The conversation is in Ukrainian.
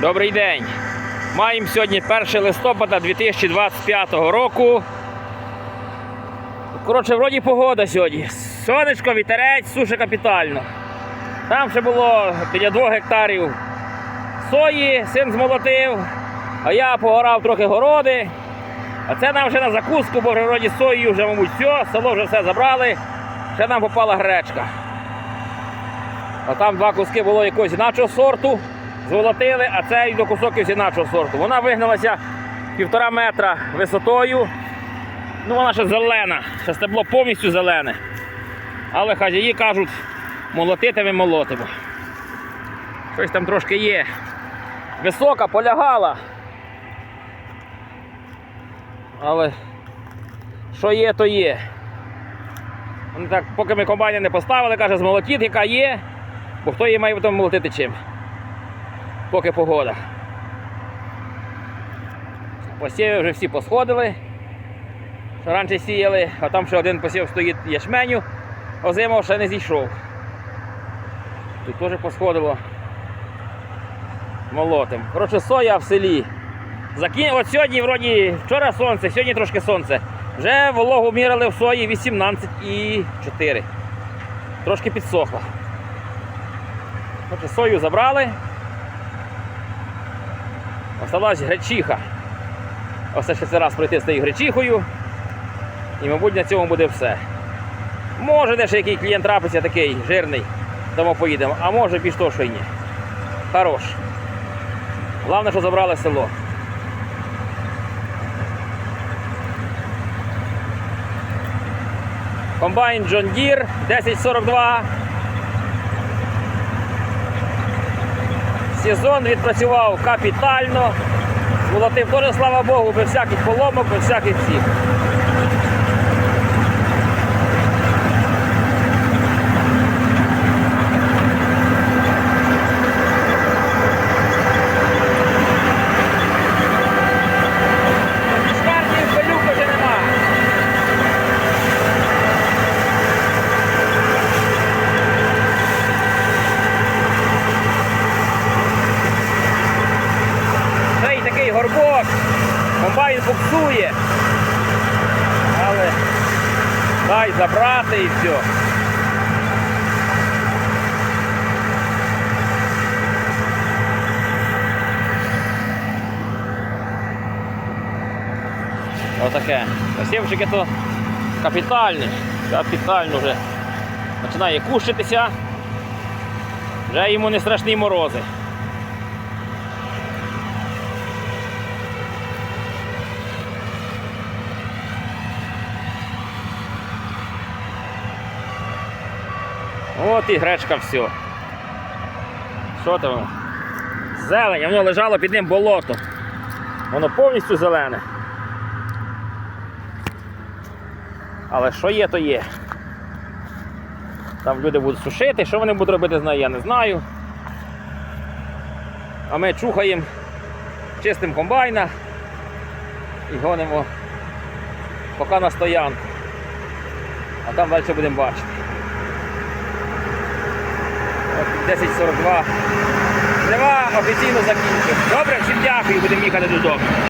Добрий день. Маємо сьогодні 1 листопада 2025 року. Коротше, вроді погода сьогодні. Сонечко, вітерець, суше капітально. Там ще було біля 2 гектарів сої, син змолотив, а я погорав трохи городи. А це нам вже на закуску, бо вроді сої вже, мабуть, все, село вже все забрали. Ще нам попала гречка. А там два куски було якогось інакшого сорту, золотили, а цей до кусок із інакшого сорту. Вона вигналася півтора метра висотою. Ну, вона ще зелена, ще стебло повністю зелене. Але хазяї кажуть, молотити ми молотимо. Щось там трошки є. Висока, полягала. Але що є, то є. Вони так, поки ми комбайни не поставили, каже, змолотіть, яка є, бо хто її має потім молотити чим. Поки погода. Посіви вже всі посходили. Що раніше сіяли, а там ще один посів стоїть ячменю, озимов ще не зійшов. Тут теж посходило. Молотим. Коротше, соя в селі. Закін... От сьогодні, вроді, вчора сонце, сьогодні трошки сонце. Вже вологу мірили в сої 18,4. Трошки підсохла. Отже, сою забрали. Осталась гречиха. Ось ще це раз пройти з тією гречихою. І, мабуть, на цьому буде все. Може, де ще який клієнт трапиться такий жирний, тому поїдемо. А може більш того, що й ні. Хорош. Головне, що забрали село. Комбайн John Deere 1042. Сезон відпрацював капітально. Молотив теж, слава Богу, без всяких поломок, без всяких цих. Цей такий горбок, комбайн буксує. Але дай забрати і все. Отаке. Посівчики то капітальні. Капітально вже починає кущитися. Вже йому не страшні морози. От і гречка все. Що там? Зелень, воно лежало під ним болото. Воно повністю зелене. Але що є, то є. Там люди будуть сушити, що вони будуть робити, знаю, я не знаю. А ми чухаємо чистим комбайна і гонимо поки на стоянку. А там далі будемо бачити. От 10.42. Нема офіційно закінчив. Добре, всім дякую, будемо їхати додому.